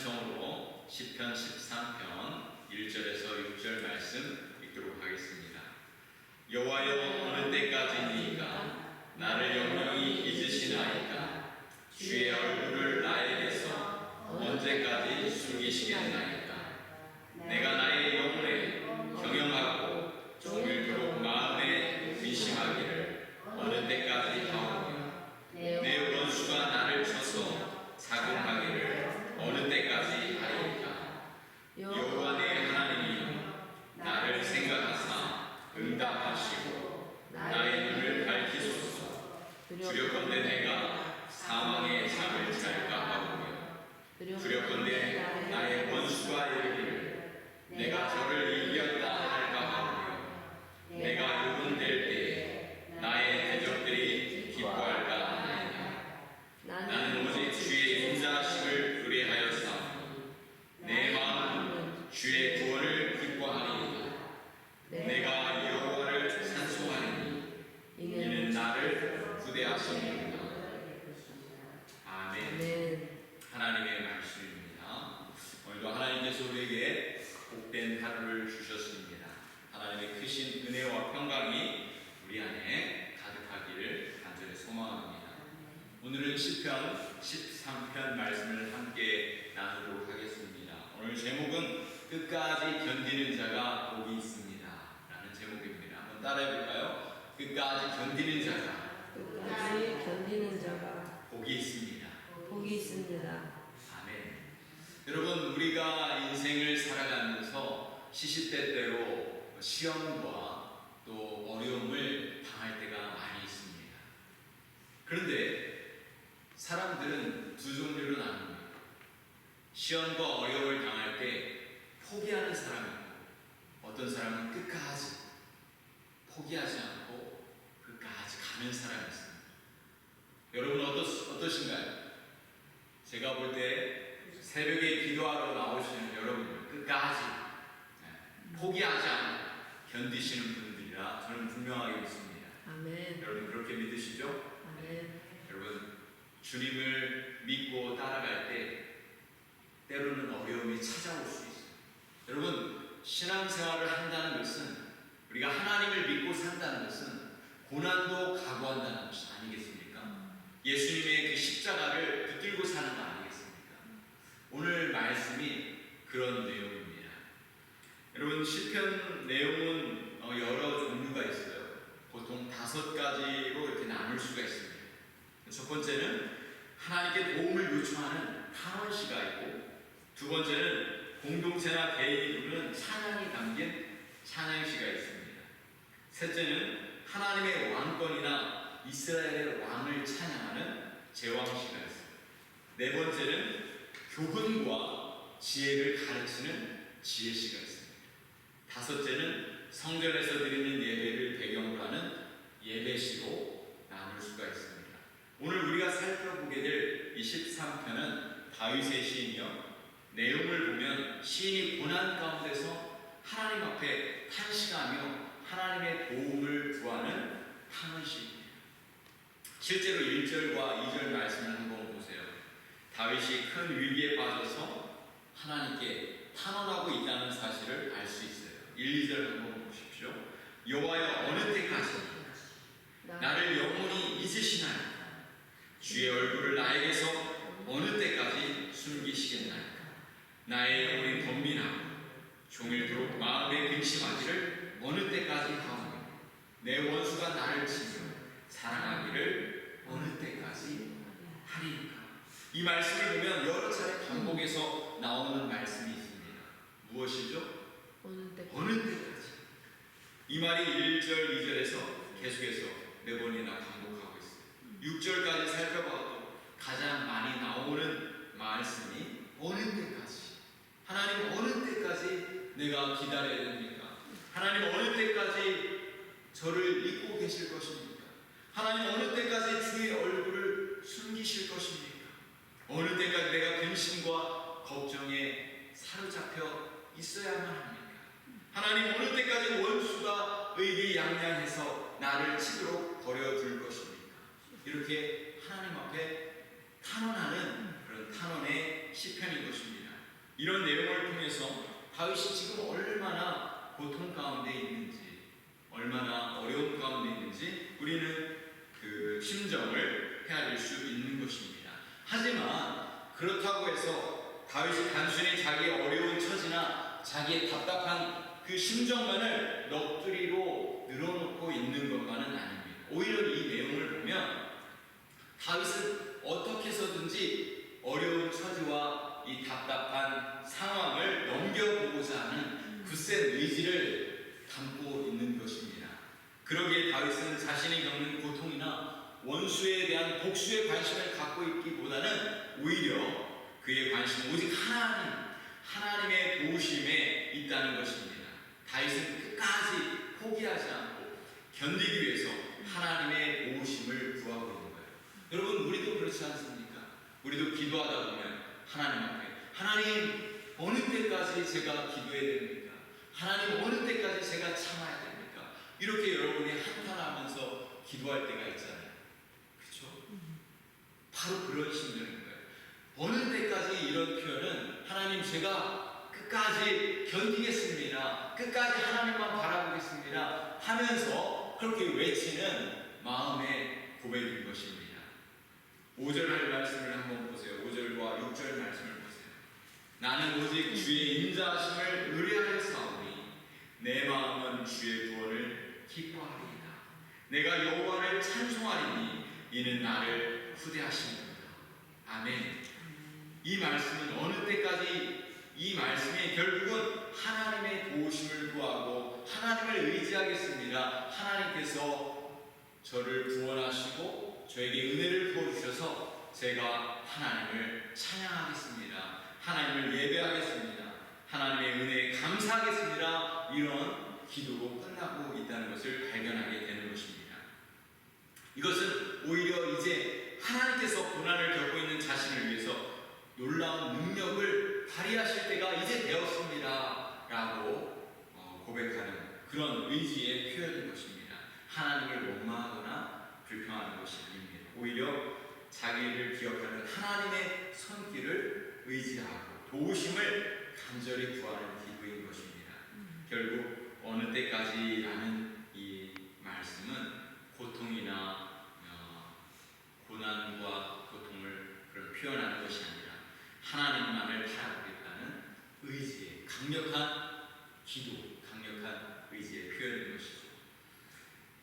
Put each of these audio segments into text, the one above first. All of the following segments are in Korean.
찬송으로 시편 13편 1절에서 6절 말씀 읽도록 하겠습니다. 여호와여 어느 때까지니까 나를 영영히 잊으시나이까 주의 얼굴을 나에게서 언제까지 숨기시겠나이까 내가 나의 영혼에 경영하고 종일토록 마음에 의심하기를 어느 때까지 하오며 내 원수가 나를 쳐서 자극하기를 어느 때까지 하리까 여호와 내 하나님이 나를 생각하사 응답하시고 나의 눈을 밝히소서 두렵건대 내가 사망의 잠을 잘까 하오며 두렵건대 나의 원수가 이르기를 내가 저를 이겼다 할까 하오며 내가 유분될 때에 나의 대적들이 기뻐할까 하나이다 나는 오직 주의 인자하심을 의뢰하였사오니 내 마음은 주의 구원을 기뻐하리이다 내가 여호와를 찬송하리니 이는 나를 구대하시니이다 아멘 아멘. 하나님의 말씀입니다. 오늘도 하나님께서 우리에게 복된 하루를 주셨습니다. 하나님의 크신 은혜와 평강이 우리 안에 가득하기를 간절히 소망합니다. 오늘은 시편 13편 말씀을 함께 나누도록 하겠습니다. 오늘 제목은 끝까지 견디는 자가 복이 있습니다. 라는 제목입니다. 한번 따라해 볼까요? 끝까지 견디는 자가 끝까지 견디는 자가 복이 있습니다. 복이 있습니다. 아멘. 여러분 우리가 인생을 살아가면서 시시때때로 시험과 또 어려움을 당할 때가 많이 있습니다. 그런데 사람들은 두 종류로 나눕니다. 시험과 어려움을 당할 때 포기하는 사람이 있고 어떤 사람은 끝까지 포기하지 않고 끝까지 가는 사람이 있습니다. 여러분 어떠, 어떠신가요? 제가 볼 때 새벽에 기도하러 나오시는 여러분들 끝까지 네, 포기하지 않고 견디시는 분들이라 저는 분명하게 믿습니다. 아멘. 여러분 그렇게 믿으시죠? 아멘. 여러분 주님을 믿고 따라갈 때 때로는 어려움이 찾아올 수 있어요. 여러분 신앙생활을 한다는 것은 우리가 하나님을 믿고 산다는 것은 고난도 각오한다는 것이 아니겠습니까? 예수님의 그 십자가를 붙들고 사는 거 아니겠습니까? 오늘 말씀이 그런 내용입니다. 여러분 시편 내용은 어, 여러 종류가 있어요. 보통 다섯 가지로 이렇게 나눌 수가 있습니다. 첫 번째는 하나님께 도움을 요청하는 탄원시가 있고 두 번째는 공동체나 개인이 부르는 찬양이 담긴 찬양시가 있습니다. 셋째는 하나님의 왕권이나 이스라엘의 왕을 찬양하는 제왕시가 있습니다. 네 번째는 교훈과 지혜를 가르치는 지혜시가 있습니다. 다섯째는 성전에서 드리는 예배를 배경으로 하는 예배시로 나눌 수가 있습니다. 오늘 우리가 살펴보게 될 이 13편은 다윗의 시이며 내용을 보면 시인이 고난 가운데서 하나님 앞에 탄식하며 하나님의 도움을 구하는 탄원시입니다. 실제로 1절과 2절 말씀을 한번 보세요. 다윗이 큰 위기에 빠져서 하나님께 탄원하고 있다는 사실을 알 수 있어요. 1, 2절 한번 보십시오. 여호와여 어느 때까지 나를 영원히 잊으시나요? 주의 얼굴을 나에게서 어느 때까지 숨기시겠나이까? 나의 영혼이 덤비나고 종일토록 마음에 근심하기를 어느 때까지 하오며 내 원수가 나를 치며 사랑하기를 어느 때까지 하리까? 이 말씀을 보면 여러 차례 반복해서 나오는 말씀이 있습니다. 무엇이죠? 어느 때 어느 때까지? 이 말이 1절, 2절에서 계속해서 네 번이나 반복하고 있어요. 6절까지 살펴봐도 가장 많이 나오는 말씀이 어느 때까지? 하나님 어느 때까지 내가 기다려야 됩니까? 하나님 어느 때까지 저를 잊고 계실 것입니까? 하나님 어느 때까지 주의 얼굴을 숨기실 것입니까? 어느 때까지 내가 근심과 걱정에 사로잡혀 있어야만 합니까? 하나님 어느 때까지 원수가 의기양양해서 나를 치도록 버려둘 것입니까? 이렇게 하나님 앞에 탄원하는 그런 탄원의 시편인 것입니다. 이런 내용을 통해서 다윗이 지금 얼마나 고통 가운데 있는지, 얼마나 어려운 가운데 있는지 우리는 그 심정을 헤아릴 수 있는 것입니다. 하지만 그렇다고 해서 다윗이 단순히 자기의 어려운 처지나 자기의 답답한 그 심정만을 넋두리로 늘어놓고 있는 것만은 아닙니다. 오히려 이 내용을 보면 다윗은 어떻게 해서든지 어려운 처지와 이 답답한 상황을 넘겨보고자 하는 굳센 의지를 담고 있는 것입니다. 그러기에 다윗은 자신이 겪는 고통이나 원수에 대한 복수에 관심을 갖고 있기보다는 오히려 그의 관심은 오직 하나님, 하나님의 도우심에 있다는 것입니다. 다윗은 끝까지 포기하지 않고 견디기 위해서 하나님의 도우심을 구하고 있는 거예요. 여러분, 우리도 그렇지 않습니까? 우리도 기도하다 보면 하나님 앞에 하나님 어느 때까지 제가 기도해야 됩니까? 하나님 어느 때까지 제가 참아야 됩니까? 이렇게 여러분이 한탄하면서 기도할 때가 있잖아요. 그렇죠? 바로 그런 심정인 거예요. 어느 때까지 이런 표현은 하나님 제가 끝까지 견디겠습니다. 끝까지 하나님만 바라보겠습니다. 하면서 그렇게 외치는 마음의 고백인 것입니다. 5절 말씀을 한번 보세요. 5절과 6절 말씀을 보세요. 나는 오직 주의 인자하심을 의뢰하여 사오니 내 마음은 주의 구원을 기뻐하리이다. 내가 여호와를 찬송하리니 이는 나를 후대하십니다. 아멘. 이 말씀은 어느 때까지 이 말씀이 결국은 하나님의 도우심을 구하고 하나님을 의지하겠습니다. 하나님께서 저를 구원하시고 저에게 은혜를 부어 주셔서 제가 하나님을 찬양하겠습니다. 하나님을 예배하겠습니다. 하나님의 은혜에 감사하겠습니다. 이런 기도로 끝나고 있다는 것을 발견하게 것입니다. 이것은 오히려 이제 하나님께서 고난을 겪고 있는 자신을 위해서 놀라운 능력을 발휘하실 때가 이제 되었습니다. 라고 어, 고백하는 그런 의지의 표현인 것입니다. 하나님을 원망하거나 불평하는 것이 아닙니다. 오히려 자기를 기억하는 하나님의 손길을 의지하고 도우심을 간절히 구하는 기도인 것입니다. 결국 어느 때까지라는 이 말씀은 고통이나 어, 고난과 고통을 그런 표현하는 것이 아니라 하나님만을 바라보겠다는 의지의 강력한 기도, 강력한 의지의 표현인 것이죠.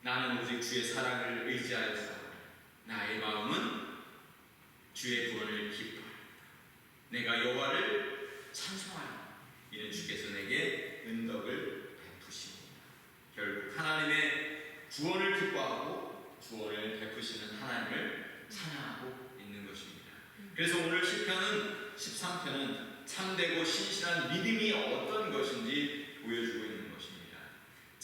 나는 오직 주의 사랑을 의지하였사. 나의 마음은 주의 구원을 기뻐하리다. 내가 여호와를 찬송하리. 이는 주께서 내게 은덕을 베푸십니다. 결국 하나님의 구원을 기뻐하고 구원을 베푸시는 하나님을 찬양하고 있는 것입니다. 그래서 오늘 시편은 13편은 참되고 신실한 믿음이 어떤 것인지 보여주고 있는 것입니다.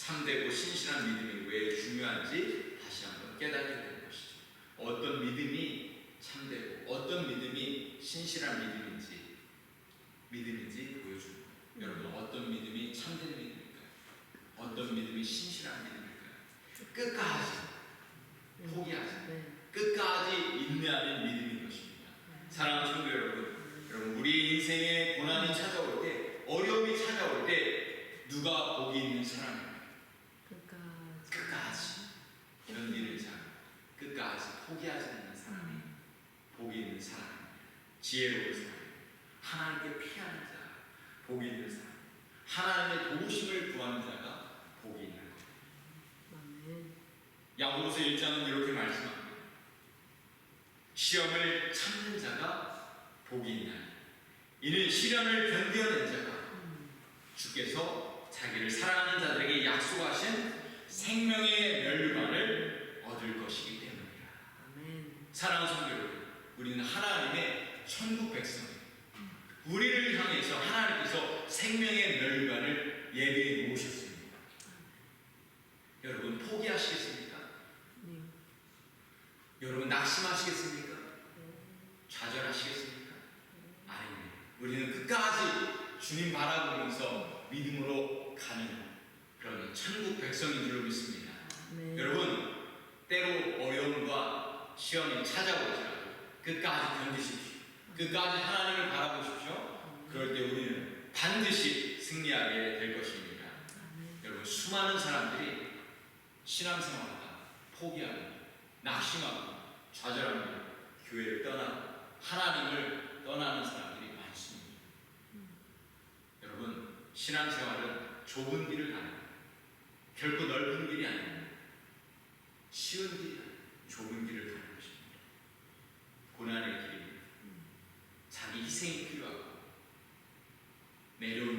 참되고 신실한 믿음이 왜 중요한지 다시 한번 깨닫게 되는 것이죠. 어떤 믿음이 참되고 어떤 믿음이 신실한 믿음인지 믿음인지 보여주고 여러분 어떤 믿음이 참된 믿음일까요? 어떤 믿음이 신실한 믿음일까요? 끝까지 포기하지 네. 끝까지 인내하는 믿음인 것입니다. 사랑하는 성도 여러분, 여러분 우리 인생에 고난이 찾아올 때, 어려움이 찾아올 때 누가 복이 있는 사람입니까? 끝까지. 끝까지 견디는 사람, 끝까지 포기하지 않는 사람이 복이 있는 사람입니다. 지혜로운 사람, 하나님께 피하는 자, 복이 있는 사람, 하나님의 도우심을 구하는 자가 복이 있는 것. 아멘. 야고보서 1장은 이렇게 말씀합니다. 시험을 참는 자가 복이 있나니 이는 시련을 견뎌낸 자가 음. 주께서 자기를 사랑하는 자들에게 약속하신 생명의 멸류관을 얻을 것이기. 아멘. 사랑하는 성도 여러분, 우리는 하나님의 천국 백성입니다. 우리를 향해서 하나님께서 생명의 멸류관을 예비해 놓으셨습니다. 여러분 포기하시겠습니까? 네. 여러분 낙심하시겠습니까? 좌절하시겠습니까? 아닙니다. 우리는 끝까지 주님 바라보면서 믿음으로 가는 그런 천국 백성인 줄로 믿습니다. 네. 여러분 시험이 찾아오더라도 끝까지 견디십시오. 끝까지 하나님을 바라보십시오. 그럴 때 우리는 반드시 승리하게 될 것입니다. 여러분 수많은 사람들이 신앙생활하다 포기하고 낙심하고 좌절하고 교회를 떠나고 하나님을 떠나는 사람들이 많습니다. 여러분 신앙생활은 좁은 길을 가는. 결코 넓은 길이 아닙니다. 쉬운 길이 아니에 요. 좁은 길을 가는 것입니다. 고난의 길입니다. 자기 희생이 필요하고 내려온